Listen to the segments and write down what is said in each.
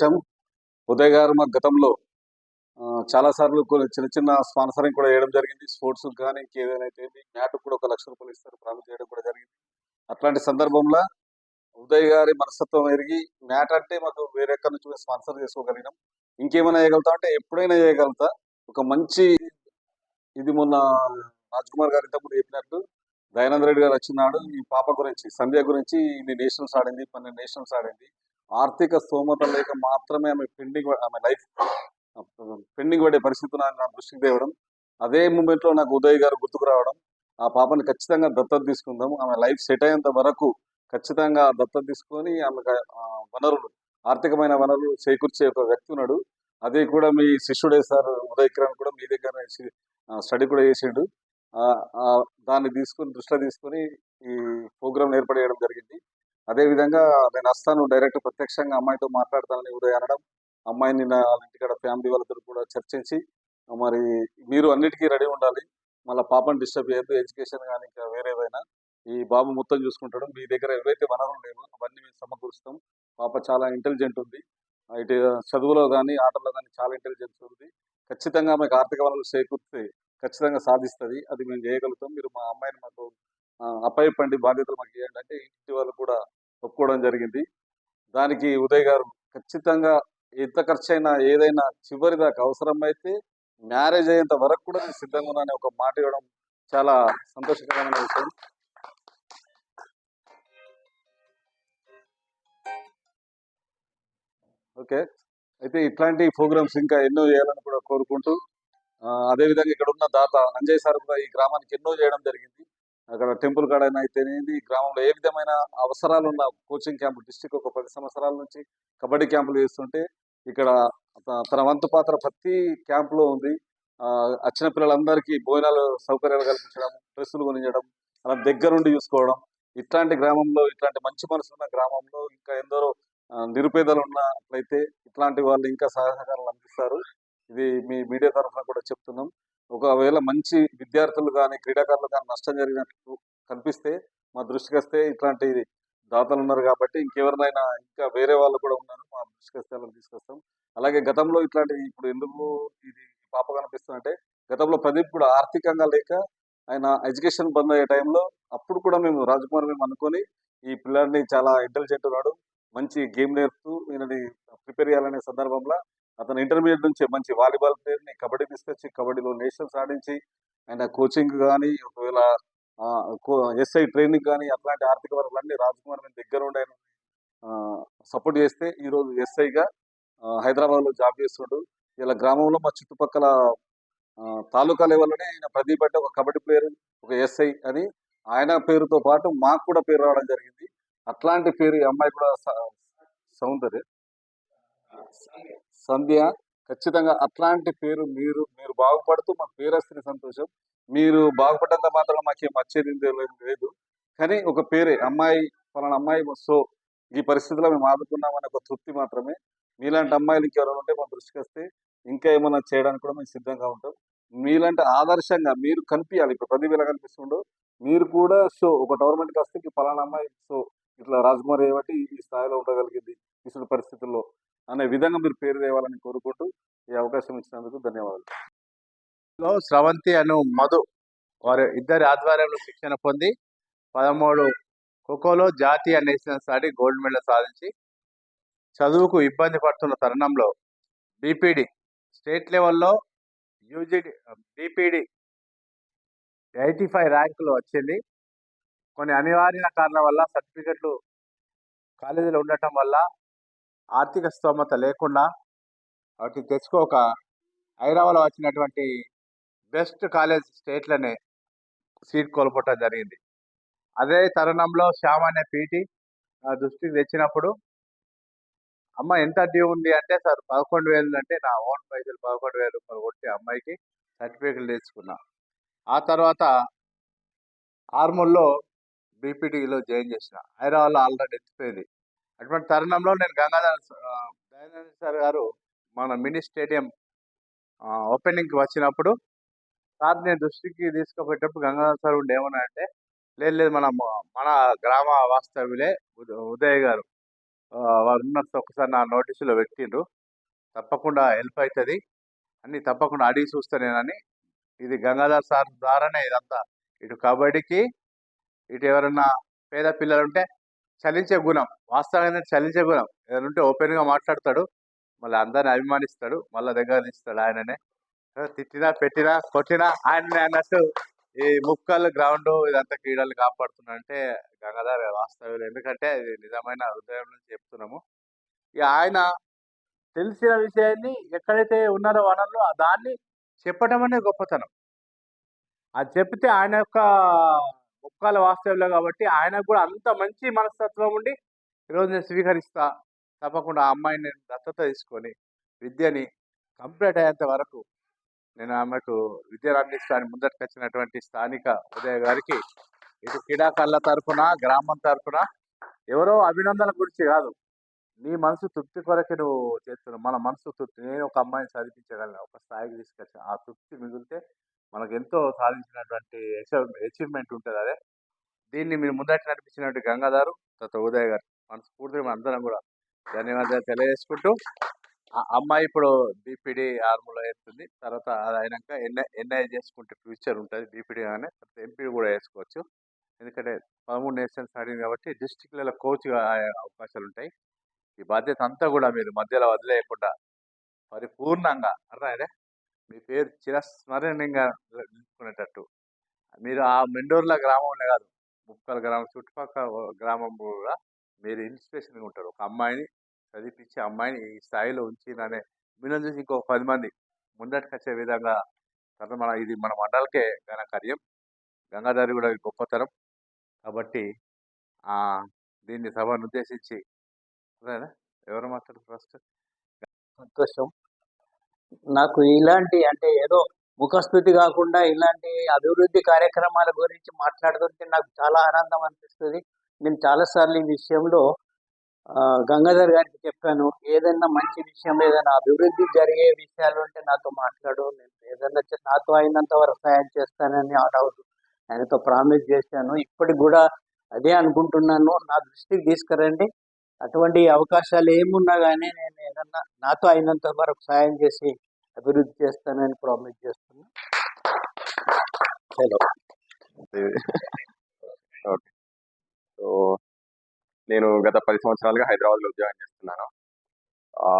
చేశాము. ఉదయ్ గారు మా గతంలో చాలాసార్లు చాలా సార్లు కొన్ని చిన్న చిన్న స్పాన్సరింగ్ కూడా వేయడం జరిగింది. స్పోర్ట్స్ కానీ ఇంకేదైనా అయితే మ్యాట్ కూడా ఒక లక్ష రూపాయలు ఇస్తారు. ప్రామిస్ చేయడం కూడా జరిగింది. అట్లాంటి సందర్భంలో ఉదయ్ గారి మనస్తత్వం ఎరిగి మ్యాట్ అంటే మాకు వేరే ఎక్కడి నుంచి స్పాన్సర్ చేసుకోగలిగినాం. ఇంకేమైనా చేయగలుగుతా అంటే ఎప్పుడైనా చేయగలుగుతా. ఒక మంచి ఇది మొన్న రాజ్ కుమార్ గారు ఇంతకుముందు చెప్పినట్టు దయానంద రెడ్డి గారు వచ్చినాడు. ఈ పాప గురించి సంధ్య గురించి ఇన్ని నేషనల్స్ ఆడింది పన్నెండు నేషనల్స్ ఆడింది. ఆర్థిక స్తోమత లేక మాత్రమే ఆమె పెండింగ్ ఆమె లైఫ్ పెండింగ్ పడే పరిస్థితి నా దృష్టికి తేవడం. అదే మూమెంట్లో నాకు ఉదయ్ గారు గుర్తుకు రావడం. ఆ పాపని ఖచ్చితంగా దత్తత తీసుకుందాం ఆమె లైఫ్ సెట్ అయ్యేంత వరకు ఖచ్చితంగా దత్తత తీసుకొని ఆమె వనరులు ఆర్థికమైన వనరులు చేకూర్చే ఒక వ్యక్తి ఉన్నాడు. అదే కూడా మీ శిష్యుడే సార్ ఉదయ్ కిరణ్ కూడా మీ దగ్గర స్టడీ కూడా చేసిండు. దాన్ని తీసుకొని దృష్టిలో తీసుకొని ఈ ప్రోగ్రామ్ ఏర్పడేయడం జరిగింది. అదే విధంగా నేను వస్తాను డైరెక్ట్ ప్రత్యక్షంగా అమ్మాయితో మాట్లాడతానని ఉదయ్ అనడం అమ్మాయిని నా వాళ్ళ ఇంటికాడ ఫ్యామిలీ వాళ్ళతో కూడా చర్చించి మరి మీరు అన్నిటికీ రెడీ ఉండాలి. మళ్ళీ పాపని డిస్టర్బ్ చేయొద్దు ఎడ్యుకేషన్ కానీ ఇంకా వేరేదైనా ఈ బాబు మొత్తం చూసుకుంటాడు. మీ దగ్గర ఏవైతే వనరులు లేవో అవన్నీ మేము సమకూరుస్తాం. పాప చాలా ఇంటెలిజెంట్ ఉంది. ఇటు చదువులో కానీ ఆటల్లో కానీ చాలా ఇంటెలిజెన్స్ ఉంది. ఖచ్చితంగా మీకు ఆర్థిక వనరులు చేకూర్తే ఖచ్చితంగా సాధిస్తుంది. అది మేము చేయగలుగుతాం. మీరు మా అమ్మాయిని మాకు అప్పయ్యపండి బాధ్యతలు మాకు చేయండి అంటే ఇంటి వాళ్ళు కూడా ఒప్పుకోవడం జరిగింది. దానికి ఉదయ్ గారు ఖచ్చితంగా ఎంత ఖర్చైనా ఏదైనా చివరి దాకా అవసరమైతే మ్యారేజ్ అయ్యేంత వరకు కూడా నేను సిద్ధంగా ఉన్నానని ఒక మాట ఇవ్వడం చాలా సంతోషకరమైన విషయం. ఓకే. అయితే ఇట్లాంటి ప్రోగ్రామ్స్ ఇంకా ఎన్నో చేయాలని కూడా కోరుకుంటూ అదేవిధంగా ఇక్కడ ఉన్న దాత అంజయ్ సార్ కూడా ఈ గ్రామానికి ఎన్నో చేయడం జరిగింది. అక్కడ టెంపుల్ గార్డెన్ అయితేనేది ఈ గ్రామంలో ఏ విధమైన అవసరాలు ఉన్న కోచింగ్ క్యాంప్ డిస్టిక్ ఒక పది సంవత్సరాల నుంచి కబడ్డీ క్యాంపులు చేస్తుంటే ఇక్కడ తన వంతు పాత్ర ప్రతి క్యాంపులో ఉంది. ఆ, వచ్చిన పిల్లలందరికీ భోజనాలు సౌకర్యాలు కల్పించడం డ్రెస్సులు కొనియడం అలా దగ్గరుండి చూసుకోవడం ఇట్లాంటి గ్రామంలో ఇట్లాంటి మంచి మనసు ఉన్న గ్రామంలో ఇంకా ఎందరో నిరుపేదలు ఉన్నట్లయితే ఇట్లాంటి వాళ్ళు ఇంకా సహకారాలు అందిస్తారు. ఇది మీ మీడియా తరఫున కూడా చెప్తున్నాం. ఒకవేళ మంచి విద్యార్థులు కానీ క్రీడాకారులు కానీ నష్టం జరిగినట్టు కనిపిస్తే మా దృష్టికి వస్తే ఇట్లాంటి దాతలు ఉన్నారు కాబట్టి ఇంకెవరినైనా ఇంకా వేరే వాళ్ళు కూడా ఉన్నారు మా దృష్టికి వస్తే వాళ్ళని తీసుకొస్తాం. అలాగే గతంలో ఇట్లాంటి ఇప్పుడు ఎందుకు ఇది పాప కనిపిస్తుందంటే గతంలో ప్రదీప్ కూడా ఆర్థికంగా లేక ఆయన ఎడ్యుకేషన్ బంద్ అయ్యే టైంలో అప్పుడు కూడా మేము రాజకుమార్ మేము అనుకొని ఈ పిల్లాడిని చాలా ఇంటెలిజెంట్ ఉన్నాడు మంచి గేమ్ నేర్పుతూ ఈయనని ప్రిపేర్ చేయాలనే సందర్భంలో అతను ఇంటర్మీడియట్ నుంచి మంచి వాలీబాల్ ప్లేయర్ని కబడ్డీ తీసుకొచ్చి కబడ్డీలో నేషనల్స్ ఆడించి ఆయన కోచింగ్ కానీ ఒకవేళ ఎస్ఐ ట్రైనింగ్ కానీ అట్లాంటి ఆర్థిక వనరులన్నీ రాజకుమార్ మీద దగ్గర ఉండి ఆయన సపోర్ట్ చేస్తే ఈరోజు ఎస్ఐగా హైదరాబాద్లో జాబ్ చేస్తుండు ఇలా గ్రామంలో మా చుట్టుపక్కల తాలూకా లెవెల్లోనే ఆయన ప్రదీప్ అంటే ఒక కబడ్డీ ప్లేయర్ ఒక ఎస్ఐ అని ఆయన పేరుతో పాటు మాకు కూడా పేరు రావడం జరిగింది. అట్లాంటి పేరు ఈ అమ్మాయి కూడా సౌందర్య. సంధ్య ఖచ్చితంగా అట్లాంటి పేరు మీరు మీరు బాగుపడుతూ మాకు పేరు వస్తుంది సంతోషం. మీరు బాగుపడ్డంత మాత్రం మాకేం వచ్చేది లేదు. కానీ ఒక పేరే అమ్మాయి పలానా అమ్మాయి సో ఈ పరిస్థితిలో మేము ఆదుకున్నామనే ఒక తృప్తి మాత్రమే. మీలాంటి అమ్మాయిలు ఇంకెవరైనా ఉంటే మా దృష్టికి వస్తే ఇంకా ఏమైనా చేయడానికి కూడా మేము సిద్ధంగా ఉంటాం. మీలాంటి ఆదర్శంగా మీరు కనిపించాలి ఇప్పుడు ప్రదీప్ ఎలా కనిపిస్తుండో మీరు కూడా సో ఒక టోర్నమెంట్కి వస్తే ఈ పలానా అమ్మాయి సో ఇట్లా రాజకుమారి ఏమంటే ఈ స్థాయిలో ఉండగలిగింది ఇసుడు పరిస్థితుల్లో. అనే విధంగా మీరు పేరు తేవాలని కోరుకుంటూ ఈ అవకాశం ఇచ్చినందుకు ధన్యవాదాలు. లో స్రవంతి అను మధు వారి ఇద్దరి ఆధ్వర్యంలో శిక్షణ పొంది పదమూడు ఖోఖోలో జాతీయ నేషనల్స్ ఆడి గోల్డ్ మెడల్ సాధించి చదువుకు ఇబ్బంది పడుతున్న తరుణంలో బీపీడి స్టేట్ లెవెల్లో యూజీడి బీపీడి ఎయిటీ ఫైవ్ ర్యాంకులు వచ్చింది. కొన్ని అనివార్య కారణాల వల్ల సర్టిఫికెట్లు కాలేజీలో ఉండటం వల్ల ఆర్థిక స్తోమత లేకుండా వాటిని తెచ్చుకోక హైదరాబాద్లో వచ్చినటువంటి బెస్ట్ కాలేజ్ స్టేట్లనే సీట్ కోల్పోవటం జరిగింది. అదే తరుణంలో శ్యామ్ అనే పీటీ దృష్టికి తెచ్చినప్పుడు అమ్మ ఎంత డ్యూ ఉంది అంటే సార్ పదకొండు వేలు అంటే నా ఓన్ పైసలు పదకొండు వేల రూపాయలు కొట్టి అమ్మాయికి సర్టిఫికెట్లు తెచ్చుకున్నా. ఆ తర్వాత ఆర్మూల్లో బీపీటీలో జాయిన్ చేసిన. హైదరాబాద్లో ఆల్రెడీ ఎత్తిపోయింది. అటువంటి తరుణంలో నేను గంగాధర్ దయానంద సార్ గారు మన మినీ స్టేడియం ఓపెనింగ్కి వచ్చినప్పుడు సార్ నేను దృష్టికి తీసుకుపోయేటప్పుడు గంగాధర్ సార్ ఉండి ఏమన్నా అంటే లేదు లేదు మన మన గ్రామ వాస్తవ్యులే ఉదయ్ గారు. వారు ఉన్నట్టు ఒకసారి నా నోటీసులో పెట్టిండ్రు. తప్పకుండా హెల్ప్ అవుతుంది అన్ని తప్పకుండా అడిగి చూస్తానేనని ఇది గంగాధర్ సార్ ద్వారానే ఇదంతా. ఇటు కబడ్డీకి ఇటు ఎవరన్నా పేద పిల్లలు ఉంటే చలించే గుణం. వాస్తవంగా చలించే గుణం. ఏదంటే ఉంటే ఓపెన్గా మాట్లాడతాడు. మళ్ళీ అందరిని అభిమానిస్తాడు. మళ్ళీ దగ్గర తీస్తాడు ఆయననే. తిట్టినా పెట్టినా కొట్టినా ఆయననే అన్నట్టు ఈ ముక్కలు గ్రౌండ్ ఇదంతా క్రీడలు కాపాడుతున్నాడంటే గంగాధర్ వాస్తవ్యం ఎందుకంటే ఇది నిజమైన హృదయం నుంచి చెప్తున్నాము. ఇక ఆయన తెలిసిన విషయాన్ని ఎక్కడైతే ఉన్నారో వనరులు దాన్ని చెప్పడం అనేది గొప్పతనం. అది చెప్తే ఆయన యొక్క ముక్కాల వాస్తవ్యంలో కాబట్టి ఆయనకు కూడా అంత మంచి మనస్తత్వం ఉండి ఈరోజు నేను స్వీకరిస్తా. తప్పకుండా ఆ అమ్మాయిని నేను దత్తత తీసుకొని విద్యని కంప్లీట్ అయ్యేంత వరకు నేను ఆమెకు విద్యను అందిస్తాను ముందటికి వచ్చినటువంటి స్థానిక ఉదయ గారికి ఇటు క్రీడాకారుల తరఫున గ్రామం తరపున ఎవరో అభినందన గురించి కాదు. నీ మనసు తృప్తి కొరకు నువ్వు చేస్తున్నావు. మన మనసు తృప్తి. నేను ఒక అమ్మాయిని చదివించగలను. ఒక స్థాయికి తీసుకొచ్చాను. ఆ తృప్తి మిగిలితే మనకు ఎంతో సాధించినటువంటి అచీవ్మెంట్ ఉంటుంది అదే. దీన్ని మీరు ముందట నడిపించినటువంటి గంగాధారు తర్వాత ఉదయ్ గారు. మనస్ఫూర్తిగా మన అందరం కూడా ధన్యవాదాలు తెలియజేసుకుంటూ ఆ అమ్మాయి ఇప్పుడు బీపీడీ ఆర్మూలో వేస్తుంది తర్వాత అది అయినాక ఎన్ఐ ఎన్ఐ చేసుకుంటే ఫ్యూచర్ ఉంటుంది బీపీడీ కానీ తర్వాత ఎంపీడీ కూడా వేసుకోవచ్చు ఎందుకంటే పదమూడు నేషన్స్ ఆడింది కాబట్టి డిస్టిక్లలో కోచ్గా అవకాశాలు ఉంటాయి. ఈ బాధ్యత అంతా కూడా మీరు మధ్యలో వదిలేయకుండా పరిపూర్ణంగా అర్థమైందే మీ పేరు చిరస్మరణీయంగా నిలుపుకునేటట్టు మీరు ఆ మెండోర్ల గ్రామంలో కాదు ముక్కల గ్రామం చుట్టుపక్కల గ్రామం కూడా మీరు ఇన్స్పిరేషన్గా ఉంటారు. ఒక అమ్మాయిని చదివించి అమ్మాయిని ఈ స్థాయిలో ఉంచిననే మిమ్మల్ని చూసి ఇంకో పది మంది ముందటికొచ్చే విధంగా తర్వాత మన ఇది మన మండలకే ఘన కార్యం. గంగాధరి కూడా గొప్పతరం కాబట్టి దీన్ని సభను ఉద్దేశించి ఎవరు మాట్లాడు ఫస్ట్? సంతోషం. నాకు ఇలాంటి అంటే ఏదో ముఖస్థుతి కాకుండా ఇలాంటి అభివృద్ధి కార్యక్రమాల గురించి మాట్లాడుతుంటే నాకు చాలా ఆనందం అనిపిస్తుంది. నేను చాలాసార్లు ఈ విషయంలో గంగాధర్ గారికి చెప్పాను ఏదైనా మంచి విషయం ఏదైనా అభివృద్ధి జరిగే విషయాలు ఉంటే నాతో మాట్లాడు. నేను ఏదైనా నాతో అయినంత వరకు సహాయం చేస్తానని ఆ ఆయనతో ప్రామిస్ చేశాను. ఇప్పటికి కూడా అదే అనుకుంటున్నాను. నా దృష్టికి తీసుకురండి. అటువంటి అవకాశాలు ఏమున్నా కానీ నేను ఏదన్నా నాతో అయినంత వరకు సాయం చేసి అభివృద్ధి చేస్తానని ప్రామిస్ చేస్తున్నా. Hello okay. సో నేను గత పది సంవత్సరాలుగా హైదరాబాద్లో ఉద్యోగం చేస్తున్నాను. ఆ,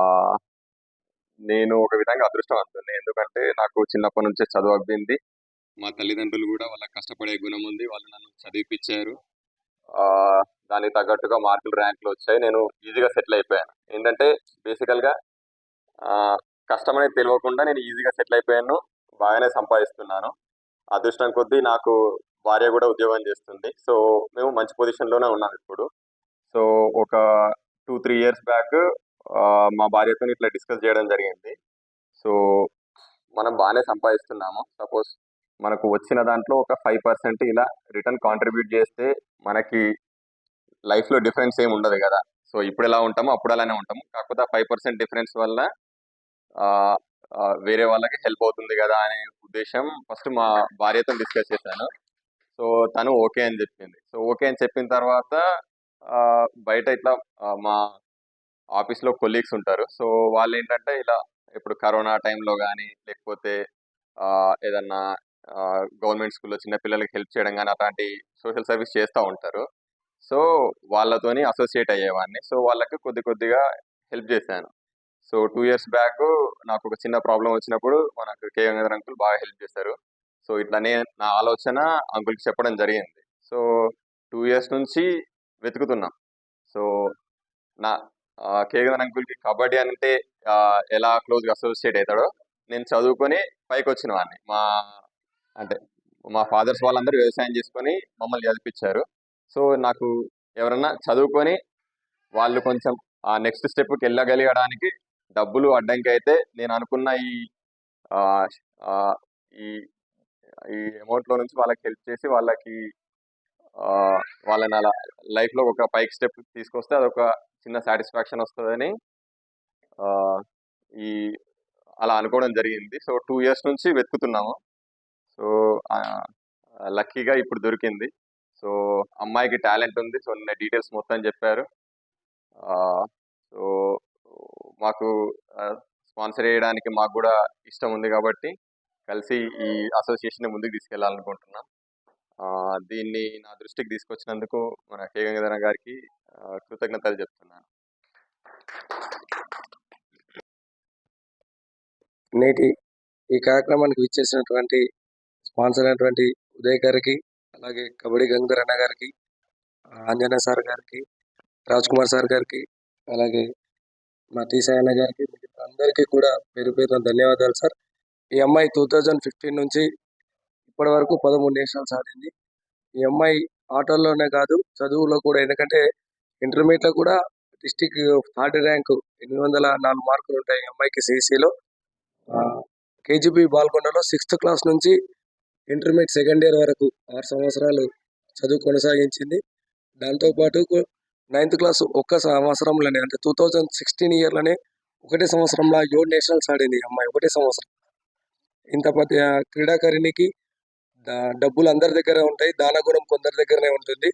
నేను ఒక విధంగా అదృష్టవంతుని ఎందుకంటే నాకు చిన్నప్పటి నుంచే చదువు అబ్బింది. మా తల్లిదండ్రులు కూడా వాళ్ళ కష్టపడే గుణం ఉంది. వాళ్ళు నన్ను చదివిపించారు ఆ, దానికి తగ్గట్టుగా మార్కులు ర్యాంకులు వచ్చాయి. నేను ఈజీగా సెటిల్ అయిపోయాను. ఏంటంటే బేసికల్గా కష్టం అనేది తెలియకుండా నేను ఈజీగా సెటిల్ అయిపోయాను. బాగానే సంపాదిస్తున్నాను. అదృష్టం కొద్దీ నాకు భార్య కూడా ఉద్యోగం చేస్తుంది. సో మేము మంచి పొజిషన్లోనే ఉన్నాం ఇప్పుడు. సో ఒక టూ త్రీ ఇయర్స్ బ్యాక్ మా భార్యతో ఇట్లా డిస్కస్ చేయడం జరిగింది. సో మనం బాగానే సంపాదిస్తున్నాము. సపోజ్ మనకు వచ్చిన దాంట్లో ఒక ఫైవ్ పర్సెంట్ ఇలా రిటర్న్ కాంట్రిబ్యూట్ చేస్తే మనకి లైఫ్లో డిఫరెన్స్ ఏమి ఉండదు కదా. సో ఇప్పుడు ఎలా ఉంటామో అప్పుడు అలానే ఉంటాము. కాకపోతే ఫైవ్ పర్సెంట్ డిఫరెన్స్ వల్ల వేరే వాళ్ళకి హెల్ప్ అవుతుంది కదా అనే ఉద్దేశం ఫస్ట్ మా భార్యతో డిస్కస్ చేశాను. సో తను ఓకే అని చెప్పింది. సో ఓకే అని చెప్పిన తర్వాత బయట ఇట్లా మా ఆఫీస్లో కొలీగ్స్ ఉంటారు. సో వాళ్ళు ఏంటంటే ఇలా ఇప్పుడు కరోనా టైంలో కానీ లేకపోతే ఏదన్నా గవర్నమెంట్ స్కూల్లో చిన్న పిల్లలకి హెల్ప్ చేయడం కానీ అలాంటి సోషల్ సర్వీస్ చేస్తూ ఉంటారు. సో వాళ్ళతోని అసోసియేట్ అయ్యేవాడిని. సో వాళ్ళకి కొద్ది కొద్దిగా హెల్ప్ చేశాను. సో టూ ఇయర్స్ బ్యాక్ నాకు ఒక చిన్న ప్రాబ్లం వచ్చినప్పుడు మనకు కే గంగాధర్ అంకుల్ బాగా హెల్ప్ చేశారు. సో ఇట్లానే నా ఆలోచన అంకుల్కి చెప్పడం జరిగింది. సో టూ ఇయర్స్ నుంచి వెతుకుతున్నాం. సో నా కే గంగాధర్ అంకుల్కి కబడ్డీ అంటే ఎలా క్లోజ్గా అసోసియేట్ అవుతాడో నేను చదువుకొని పైకి వచ్చిన వాడిని. మా అంటే మా ఫాదర్స్ వాళ్ళందరూ వ్యవసాయం చేసుకొని మమ్మల్ని చదివించారు సో నాకు ఎవరన్నా చదువుకొని వాళ్ళు కొంచెం ఆ నెక్స్ట్ స్టెప్కి వెళ్ళగలగడానికి డబ్బులు అడ్డంకి అయితే నేను అనుకున్న ఈ ఈ ఈ అమౌంట్లో నుంచి వాళ్ళకి హెల్ప్ చేసి వాళ్ళకి వాళ్ళని అలా లైఫ్లో ఒక పైకి స్టెప్ తీసుకొస్తే అదొక చిన్న సాటిస్ఫాక్షన్ వస్తుందని ఈ అలా అనుకోవడం జరిగింది. సో టూ ఇయర్స్ నుంచి వెతుకుతున్నాము. సో లక్కీగా ఇప్పుడు దొరికింది. సో అమ్మాయికి టాలెంట్ ఉంది. సో నిన్న డీటెయిల్స్ మొత్తం చెప్పారు. సో మాకు స్పాన్సర్ చేయడానికి మాకు కూడా ఇష్టం ఉంది కాబట్టి కలిసి ఈ అసోసియేషన్ ముందుకు తీసుకెళ్ళాలనుకుంటున్నాం. దీన్ని నా దృష్టికి తీసుకొచ్చినందుకు మన కే. గంగాధర గారికి కృతజ్ఞతలు చెప్తున్నాను. నేటి ఈ కార్యక్రమానికి విచ్చేసినటువంటి స్పాన్సర్ అయినటువంటి ఉదయ్ గారికి అలాగే కబడ్డీ గంగర్ అన్న గారికి ఆంజనేయ సార్ గారికి రాజ్ కుమార్ సార్ గారికి అలాగే మా తీసాయి అన్న గారికి అందరికీ కూడా పేరు పేరున ధన్యవాదాలు సార్. ఈ అమ్మాయి టూ థౌజండ్ ఫిఫ్టీన్ నుంచి ఇప్పటి వరకు పదమూడు నేషనల్ ఆడింది ఈ అమ్మాయి ఆటల్లోనే కాదు చదువులో కూడా ఎందుకంటే ఇంటర్మీడియట్లో కూడా డిస్టిక్ థర్డ్ ర్యాంకు ఎనిమిది వందల నాలుగు మార్కులు ఉంటాయి ఈ అమ్మాయికి సిసిలో కేజీబీ బాల్కొండలో సిక్స్త్ క్లాస్ నుంచి ఇంటర్మీడియట్ సెకండ్ ఇయర్ వరకు ఆరు సంవత్సరాలు చదువు కొనసాగించింది. దాంతోపాటు నైన్త్ క్లాస్ ఒక్క సంవత్సరంలోనే అంటే టూ థౌజండ్ సిక్స్టీన్ ఇయర్లోనే ఒకటే సంవత్సరంలో యోడ్ నేషనల్స్ ఆడింది అమ్మాయి ఒకటే సంవత్సరం. ఇంత పెద్ద క్రీడాకారిణికి డబ్బులు అందరి దగ్గర ఉంటాయి దానగుణం కొందరి దగ్గరనే ఉంటుంది.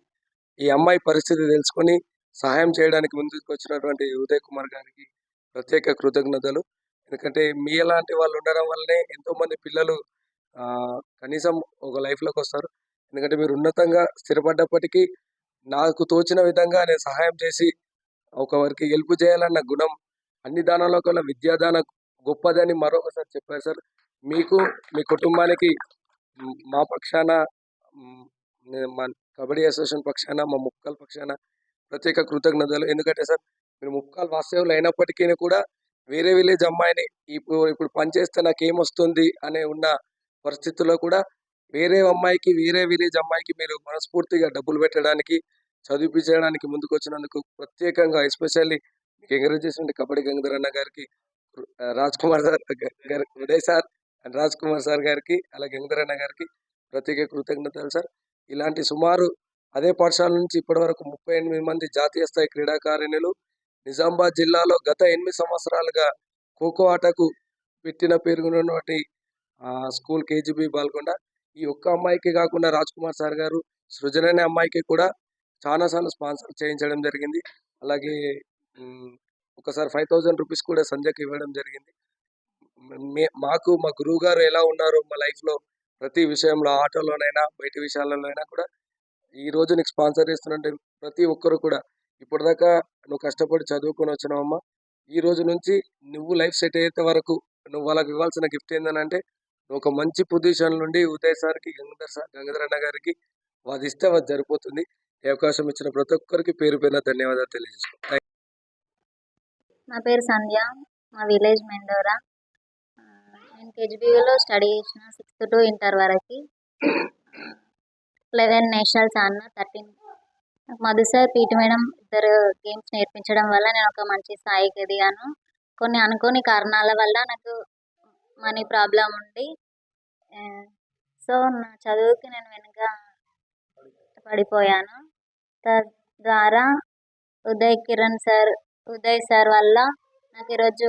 ఈ అమ్మాయి పరిస్థితి తెలుసుకొని సహాయం చేయడానికి ముందుకు వచ్చినటువంటి ఉదయ్ కుమార్ గారికి ప్రత్యేక కృతజ్ఞతలు. ఎందుకంటే మీ ఎలాంటి వాళ్ళు ఉండడం వల్లనే ఎంతోమంది పిల్లలు కనీసం ఒక లైఫ్లోకి వస్తారు. ఎందుకంటే మీరు ఉన్నతంగా స్థిరపడ్డప్పటికీ నాకు తోచిన విధంగా నేను సహాయం చేసి ఒకరికి హెల్ప్ చేయాలన్న గుణం అన్ని దానాల్లో కన్నా విద్యాదాన గొప్పదని మరొకసారి చెప్పారు సార్. మీకు మీ కుటుంబానికి మా పక్షాన మా కబడ్డీ అసోసియేషన్ పక్షాన మా ముక్కల పక్షాన ప్రత్యేక కృతజ్ఞతలు. ఎందుకంటే సార్ మీరు ముక్కలు వాస్తవులు అయినప్పటికీ కూడా వేరే విలేజ్ అమ్మాయిని ఇప్పుడు ఇప్పుడు పనిచేస్తే నాకు ఏమొస్తుంది అనే ఉన్న పరిస్థితుల్లో కూడా వేరే అమ్మాయికి వేరే విలేజ్ అమ్మాయికి మీరు మనస్ఫూర్తిగా డబ్బులు పెట్టడానికి చదివించడానికి ముందుకు వచ్చినందుకు ప్రత్యేకంగా ఎస్పెషల్లీ మీకు ఎంకరేజ్ చేసిన కబడ్డీ గంగాధర్ అన్న గారికి రాజ్ కుమార్ సార్ గారి- Uday sir and Raj Kumar sir గారికి అలాగే గంగాధర్ అన్న గారికి ప్రత్యేక కృతజ్ఞతలు సార్. ఇలాంటి సుమారు అదే పాఠశాల నుంచి ఇప్పటి వరకు ముప్పై ఎనిమిది మంది జాతీయ స్థాయి క్రీడాకారిణులు నిజామాబాద్ జిల్లాలో గత ఎనిమిది సంవత్సరాలుగా ఖోఖో ఆటకు పెట్టిన పేరున్నటువంటి స్కూల్ కేజీబీ బాల్కొండ. ఈ ఒక్క అమ్మాయికి కాకుండా రాజ్ కుమార్ సార్ గారు సృజన అనే అమ్మాయికి కూడా చాలాసార్లు స్పాన్సర్ చేయించడం జరిగింది. అలాగే ఒకసారి ఫైవ్ థౌజండ్ రూపీస్ కూడా సంధ్యకి ఇవ్వడం జరిగింది. మే- మాకు మా గురువు గారు ఎలా ఉన్నారు మా లైఫ్లో ప్రతి విషయంలో ఆటోలోనైనా బయట విషయాలలోనైనా కూడా ఈ రోజు నీకు స్పాన్సర్ చేస్తున్నట్టు ప్రతి ఒక్కరు కూడా ఇప్పటిదాకా నువ్వు కష్టపడి చదువుకొని వచ్చినావమ్మా. ఈ రోజు నుంచి నువ్వు లైఫ్ సెట్ అయ్యేంత వరకు నువ్వు వాళ్ళకి ఇవ్వాల్సిన గిఫ్ట్ ఏంటంటే ఒక మంచి పొజిషన్ నుండి ఉదయ్ సార్కి గంగాధర్ సార్ గంగాధర్ అన్న గారికి వాదిస్తే ఇస్తే అది సరిపోతుంది. ఈ అవకాశం ఇచ్చిన ప్రతి ఒక్కరికి పేరు పైన ధన్యవాదాలు తెలియజేసుకుంటాను నా పేరు సంధ్య. మా విలేజ్ మెండోరా. నేను కేజీబీలో స్టడీ చేసిన సిక్స్త్ టు ఇంటర్ వరకు. లెవెన్ నేషనల్స్ ఆడిన thirteen. Madhu sir PT madam ఇద్దరు గేమ్స్ నేర్పించడం వల్ల నేను ఒక మంచి స్థాయికి ఎదిగాను. కొన్ని అనుకోని కారణాల వల్ల నాకు మనీ ప్రాబ్లం ఉండి సో నా చదువుకి నేను వెనుక పడిపోయాను. తద్వారా ఉదయ్ కిరణ్ సార్ ఉదయ్ సార్ వల్ల నాకు ఈరోజు